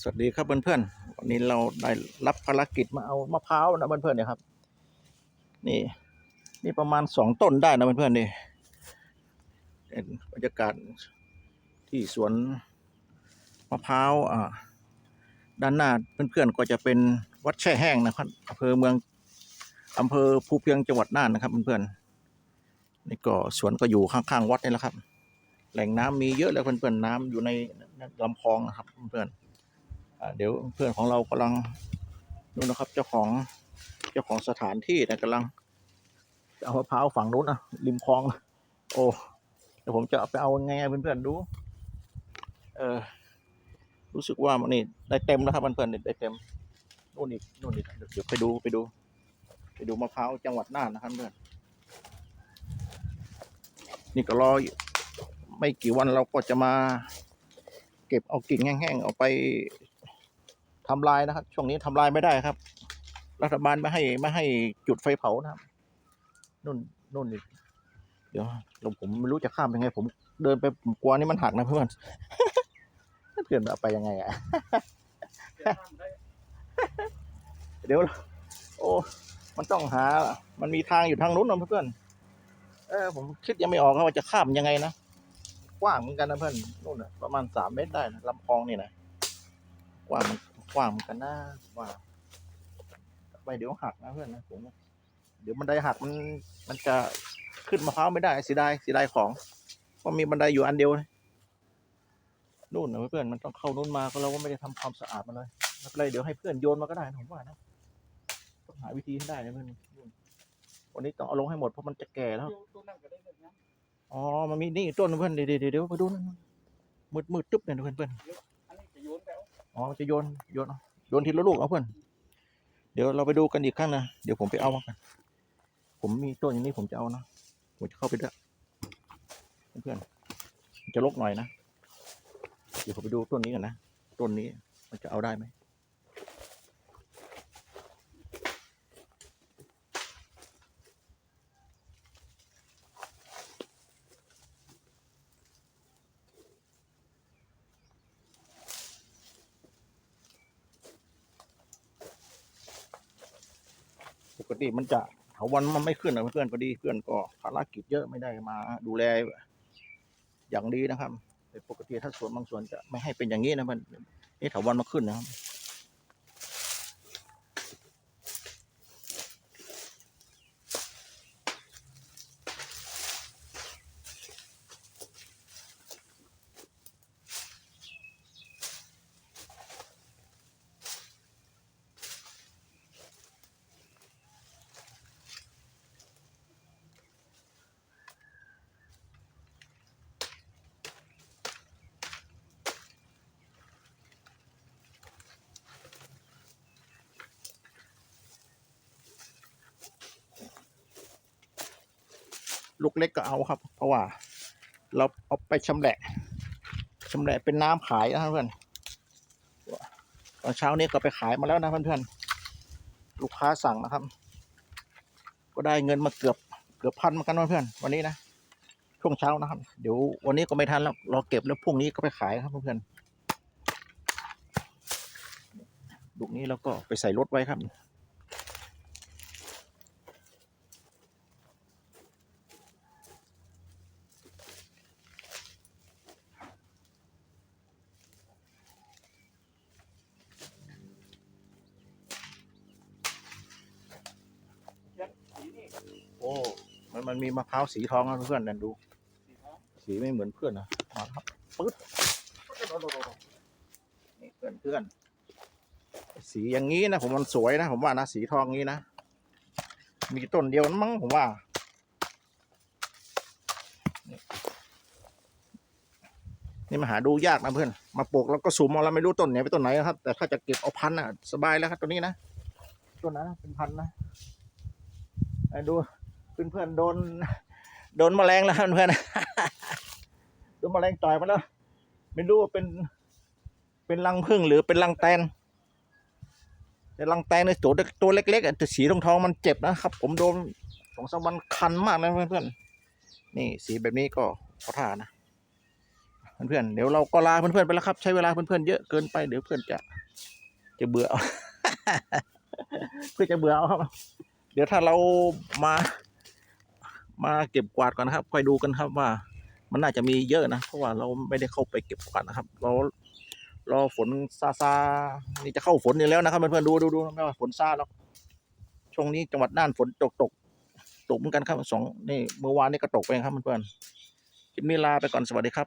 สวัสดีครับเพื่อนๆวันนี้เราได้รับภารกิจมาเอามะพร้าวนะเพื่อนๆเนี่ยครับ นี่ นี่ประมาณสองต้นได้นะเพื่อนๆนี่เป็นบรรยากาศที่สวนมะพร้าวอ่าด้านหน้าเพื่อนๆก็จะเป็นวัดแช่แห้งนะครับอำเภอเมืองอำเภอภูเพียงจังหวัดน่านนะครับเพื่อนๆนี่ก็สวนก็อยู่ข้างๆวัดนี่แหละครับ แหล่งน้ำมีเยอะเลยเพื่อนๆน้ำอยู่ในลำคลองนะครับเพื่อนๆ เดี๋ยวเพื่อนของเรากำลังนู่นนะครับ เจ้าของเจ้าของสถานที่นะกำลังเอามะพร้าวฝั่งนู้นนะริมคลอง โอ้เดี๋ยวผมจะไปเอาไงเพื่อนๆดู เออรู้สึกว่ามันนี่ได้เต็มแล้วครับเพื่อนๆได้เต็มนู่นอีกนู่นอีกเดี๋ยวไปดูไปดู ไปดูมะพร้าวจังหวัดน่านนะครับเพื่อนนี่ก็รออยู่ไม่กี่วันเราก็จะมา เก็บเอากิ่งแห้งๆเอาไป ทำลายนะครับ ช่วงนี้ทำลายไม่ได้ครับ รัฐบาลไม่ให้ไม่ให้จุดไฟเผานะครับนู่นนู่นอีกเดี๋ยวเราผมไม่รู้จะข้ามยังไง ผมเดินไปกลัวนี่มันหักนะเพื่อนเพื่อนเอาไปยังไงอะเดี๋ยวโอ้มันต้องหา มันมีทางอยู่ทางนู้นนะเพื่อนเออผมคิดยังไม่ออกว่าจะข้ามยังไงนะกว้างเหมือนกันนะเพื่อนนู่นนะประมาณสามเมตรได้นะลำคลองนี่นะกว้าง กว้างเหมือนกันนะว่าไปเดี๋ยวหักนะเพื่อนนะผมเดี๋ยวบันไดหักมันมันจะขึ้นมะพร้าวไม่ได้เสียดายเสียดายของเพราะมีบันไดอยู่อันเดียวนะนู่นนะเพื่อนมันต้องเข้านู่นมาก็เราก็ไม่ได้ทำความสะอาดมันเลยไม่เป็นไรเดี๋ยวให้เพื่อนโยนมาก็ได้นะผมว่านะต้องหาวิธีให้ได้นะเพื่อนวันนี้ต้องเอาลงให้หมดเพราะมันจะแก่แล้วอ๋อมันมีนี่ต้นเพื่อนเดี๋ยวเดี๋ยวเดี๋ยวไปดูนั่นมืดมืดตึ๊บเนี่ยเพื่อนเพื่อน อ๋อจะโยนโยนโยนทีละลูกเอาเพื่อนเดี๋ยวเราไปดูกันอีกครั้งนะเดี๋ยวผมไปเอามากันผมมีต้นอย่างนี้ผมจะเอานะผมจะเข้าไปด้วยเพื่อนมันจะลกหน่อยนะเดี๋ยวผมไปดูต้นนี้กันนะต้นนี้มันจะเอาได้ไหม ปกติมันจะถาวันมันไม่ขึ้นนะเพื่อนพอดีเพื่อนก็ภารกิจเยอะไม่ได้มา ดูแลอย่างดีนะครับแต่ปกติถ้าสวนบางสวนจะไม่ให้เป็นอย่างนี้นะมันนี่ถาวันมาขึ้นนะครับ ลูกเล็กก็เอาครับ เพราะว่า เราเอาไปชำแหละชำแหละเป็นน้ำขายนะครับเพื่อนตอนเช้านี้ก็ไปขายมาแล้วนะเพื่อนๆลูกค้าสั่งนะครับ ก็ได้เงินมาเกือบเกือบพันเหมือนกันนเพื่อนวันนี้นะช่วงเช้านะครับ เดี๋ยววันนี้ก็ไม่ทันแล้วรอเก็บแล้วพรุ่งนี้ก็ไปขายครับเพื่อนๆลูกนี้เราก็ไปใส่รถไว้ครับ โอ้มันมันมีมะพร้าวสีทองนะเพื่อนๆนั่นดูสีทองสีไม่เหมือนเพื่อนนะมาครับปึ๊ดนี่เพื่อนเพื่อนสีอย่างนี้นะผมมันสวยนะ ผมว่านะสีทองงี้นะมีต้นเดียวนั้นมั้งผมว่านี่นี่มาหาดูยากนะเพื่อน มาปลูกแล้วก็สูมเอาแล้วไม่รู้ต้นไหนเป็นต้นไหนนะครับ แต่ถ้าจะเก็บเอาพันธุ์น่ะ สบายแล้วครับตัวนี้นะ ต้นนั้นนะเป็นพันธุ์นะไอ้ ดูเพื่อนๆโดน โดนแมลงแล้วเพื่อนโดนแมลงต่อยมาแล้ว ไม่รู้ว่าเป็น เป็นรังผึ้งหรือเป็นรังแตน แต่รังแตนในตัวตัวเล็กๆอะแต่สีทองทองๆมันเจ็บนะครับ ผมโดนสองสามวันคันมากเลยเพื่อนๆนี่สีแบบนี้ก็ขอท่านะเพื่อนๆเดี๋ยวเราก็ลาเพื่อนๆไปแล้วครับ ใช้เวลาเพื่อนๆเยอะเกินไปเดี๋ยวเพื่อนจะจะเบื่อ เพื่อจะเบื่อเอาครับ เดี๋ยวถ้าเรามา มาเก็บกวาดก่อนนะครับ ค่อยดูกันครับว่า มันน่าจะมีเยอะนะ เพราะว่าเราไม่ได้เข้าไปเก็บกวาดนะครับเรารอฝนซาซานี่จะเข้าฝนอยู่แล้วนะครับเพื่อนๆดูดูดูไม่ว่าฝนซาหรอกช่วงนี้จังหวัดน่านฝนตกตกตกเหมือนกันครับสองนี่เมื่อวานนี่ก็ตกไปครับเพื่อนๆคลิปนี้ลาไปก่อนสวัสดีครับ